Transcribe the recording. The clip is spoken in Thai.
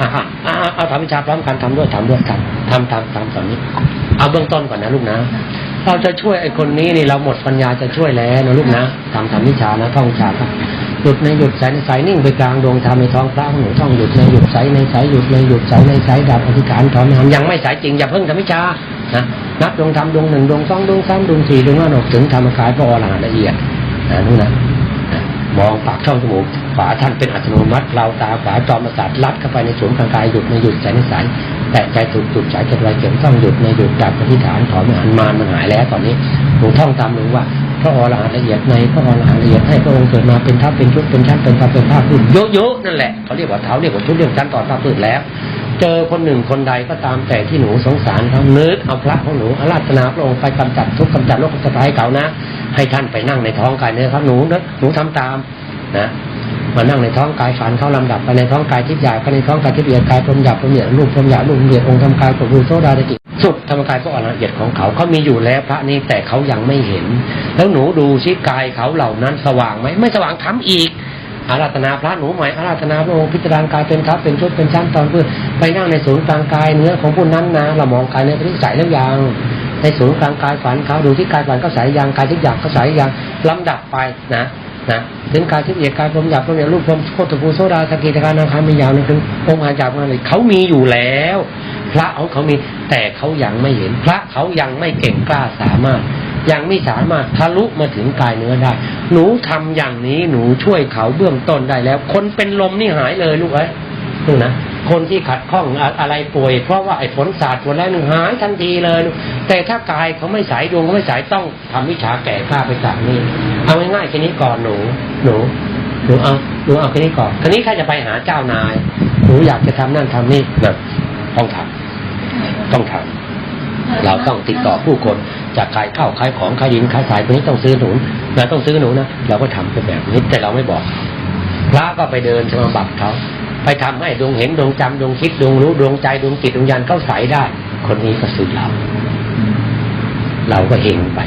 อะอะเอาทำวิชาพร้อมกันทำด้วยทำด้วยทำทำทำทำตอนนี้ เอาเบื้องต้นก่อนนะลูกนะ เราจะช่วยไอ้คนนี้นี่เราหมดปัญญาจะช่วยแล้วนะลูกนะทำทำวิชานะท่องวิชาครับหยุดในหยุดใสในใสนิ่งไปกลางดวงธรรมในท้องพระหนูท่องหยุดในหยุดใสในใสหยุดในหยุดใสในใสดับอธิษฐานถอนหามยังไม่ใสจริงอย่าเพิ่งทำวิชานะนับดวงธรรมดวงหนึ่งดวงสองดวงสามดวงสี่ดวงห้าดวงถึงธรรมกายพระอรหันต์ละเอียดนะนู่นนะ มองปากช่องจมูกขวาท่านเป็นอัตโนมัติเราตาขวาจอมประสาทลัดเข้าไปในศูนย์กลางกายหยุดในหยุดใจในสายแต่ใจจุดจุดใจจุดไรเข็มต้องหยุดในหยุดดับอธิฐานถอนมหันมารมันหายแล้วตอนนี้หนูท่องตามหนูว่าพระอรหันต์ละเอียดในพระอรหันต์ละเอียดให้พระองค์เกิดมาเป็นทัพเป็นชุดเป็นชั้นเป็นทัพเป็นภาคพื้นเยอะๆนั่นแหละเขาเรียกว่าเท้าเรียกว่าชุดเรียกชั้นต่อภาคพื้นแล้ว เจอคนหนึ่งคนใดก็ตามแต่ที่หนูสงสารเขาเนึกเอาพระของหนูอาราธนาพระองค์ไปกำจัดทุกกำจัดโรคกำจัดภัยให้เขานะ ให้ท่านไปนั่งในท้องกายเนื้อครับหนูนะหนูทำตามนะมานั่งในท้องกายฝันเขาลำดับไปในท้องกายทิพย์ใหญ่ก็ในท้องกายทิพย์ละเอียดกายพรมหยาบพรมเหยียดรูปพรมหยาบรูปพรหมละเอียดองค์ธรรมกายกับรูปโซดาเดกิสุดธรรมกายพระอรหันต์ละเอียดของเขาเขามีอยู่แล้วพระนี้แต่เขายังไม่เห็น แล้วหนูดูชิกายเขาเหล่านั้นสว่างไหมไม่สว่างทำอีก อาราธนาพระหนูใหม่อาราธนาพระองค์พิจารณากายเป็นทัพเป็นชุดเป็นชั้นตอนเพื่อไปนั่งในศูนย์กลางกายเนื้อของผู้นั้นนะเรามองกายในปฏิสัยแล้วยังในศูนย์กลางกายฝันเขาดูที่กายฝันเขาใสยังกายที่อยากเขาใสยังลำดับไปนะนะถึงกายที่เอียดกายพรมหยาบพรมเนี่ยรูปพรมโคตรภูโซดาสกิตการนาคามียาวนึงถึงองค์หาจากมาเลยเขามีอยู่แล้ว พระของเขามีแต่เขายังไม่เห็น พระเขายังไม่เก่งกล้าสามารถ ยังไม่สามารถทะลุมาถึงกายเนื้อได้ หนูทำอย่างนี้หนูช่วยเขาเบื้องต้นได้แล้ว คนเป็นลมนี่หายเลยลูกเอ้ยดูนะคนที่ขัดข้องอะไรป่วย เพราะว่าไอ้ฝนสาดฝนแรงหนึ่งหายทันทีเลย แต่ถ้ากายเขาไม่ใสดวงเขาไม่ใสต้องทำวิชาแก่ข้าไปจากนี้เอาง่ายๆแค่นี้ก่อนหนู หนูหนูเอาหนูเอาแค่นี้ก่อนทีนี้ข้าจะไปหาเจ้านายหนูอยากจะทำนั่นทำนี่นะต้องทำต้องทำ เราต้องติดต่อผู้คนจากขายข้าวขายของขายดินขายสายคนนี้ต้องซื้อหนุนนะต้องซื้อหนูนะเราก็ทำเป็นแบบนี้แต่เราไม่บอกพระก็ไปเดินสมาบัติเขาไปทำให้ดวงเห็นดวงจำดวงคิดดวงรู้ดวงใจดวงจิตดวงยานเข้าใสได้ คนนี้ก็ซื้อเรา เราก็เห็นไป